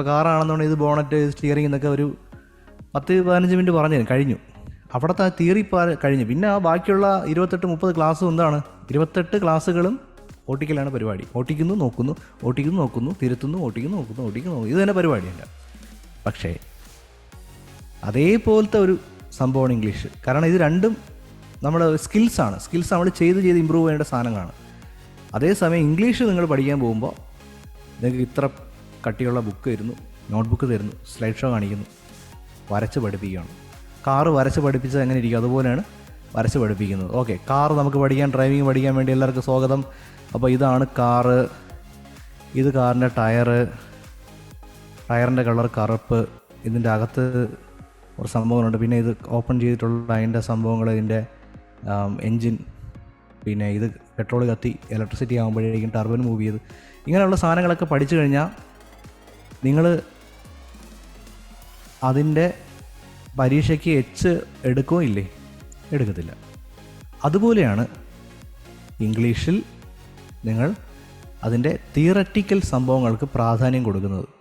ഇപ്പോൾ കാറാണെന്നുണ്ടെങ്കിൽ ഇത് bonnet steering എന്നൊക്കെ ഒരു പത്ത് പതിനഞ്ച് മിനിറ്റ് പറഞ്ഞു കഴിഞ്ഞു. അവിടുത്തെ ആ തിയറി കഴിഞ്ഞു. പിന്നെ ആ ബാക്കിയുള്ള ഇരുപത്തെട്ട് മുപ്പത് ക്ലാസ്സും എന്താണ്? ഇരുപത്തെട്ട് ക്ലാസ്സുകളും ഓട്ടിക്കലാണ് പരിപാടി. ഓട്ടിക്കുന്നു നോക്കുന്നു ഓട്ടിക്കുന്നു നോക്കുന്നു തിരുത്തുന്നു ഓട്ടിക്കുന്നു നോക്കുന്നു ഓട്ടിക്കുന്നു നോക്കുന്നു. ഇത് തന്നെ പരിപാടിയുണ്ട് പക്ഷേ അതേപോലത്തെ ഒരു സംഭവമാണ് ഇംഗ്ലീഷ്. കാരണം ഇത് രണ്ടും നമ്മുടെ സ്കിൽസാണ് സ്കിൽസ് നമ്മൾ ചെയ്ത് ചെയ്ത് ഇമ്പ്രൂവ് ചെയ്യേണ്ട സാധനങ്ങളാണ്. അതേസമയം ഇംഗ്ലീഷ് നിങ്ങൾ പഠിക്കാൻ പോകുമ്പോൾ നിങ്ങൾക്ക് ഇത്ര കട്ടിയുള്ള ബുക്ക് തരുന്നു നോട്ട്ബുക്ക് തരുന്നു സ്ലൈഡ് ഷോ കാണിക്കുന്നു വരച്ച് പഠിപ്പിക്കുകയാണ്. കാറ് വരച്ച് പഠിപ്പിച്ചത് എങ്ങനെ ഇരിക്കും? അതുപോലെയാണ് വരച്ച് പഠിപ്പിക്കുന്നത്. ഓക്കെ കാറ് നമുക്ക് പഠിക്കാൻ ഡ്രൈവിംഗ് പഠിക്കാൻ വേണ്ടി എല്ലാവർക്കും സ്വാഗതം. അപ്പോൾ ഇതാണ് കാറ് ഇത് കാറിന്റെ ടയറ് ടയറിന്റെ കളർ കറുപ്പ്. ഇതിന്റെ അകത്ത് കുറച്ച് സംഭവങ്ങളുണ്ട്. പിന്നെ ഇത് ഓപ്പൺ ചെയ്തിട്ടുള്ള അതിന്റെ സംഭവങ്ങൾ ഇതിന്റെ എൻജിൻ പിന്നെ ഇത് പെട്രോൾ കത്തി ഇലക്ട്രിസിറ്റി ആകുമ്പോഴേക്കും ടർബൻ മൂവ് ചെയ്ത് ഇങ്ങനെയുള്ള സാധനങ്ങളൊക്കെ പഠിച്ചു കഴിഞ്ഞാൽ നിങ്ങൾ അതിന്റെ പരീക്ഷയ്ക്ക് എച്ച് എടുക്കുകയോ ഇല്ലേ? എടുക്കത്തില്ല. അതുപോലെയാണ് ഇംഗ്ലീഷിൽ നിങ്ങൾ അതിന്റെ തിയററ്റിക്കൽ സംഭവങ്ങൾക്ക് പ്രാധാന്യം കൊടുക്കുന്നത്.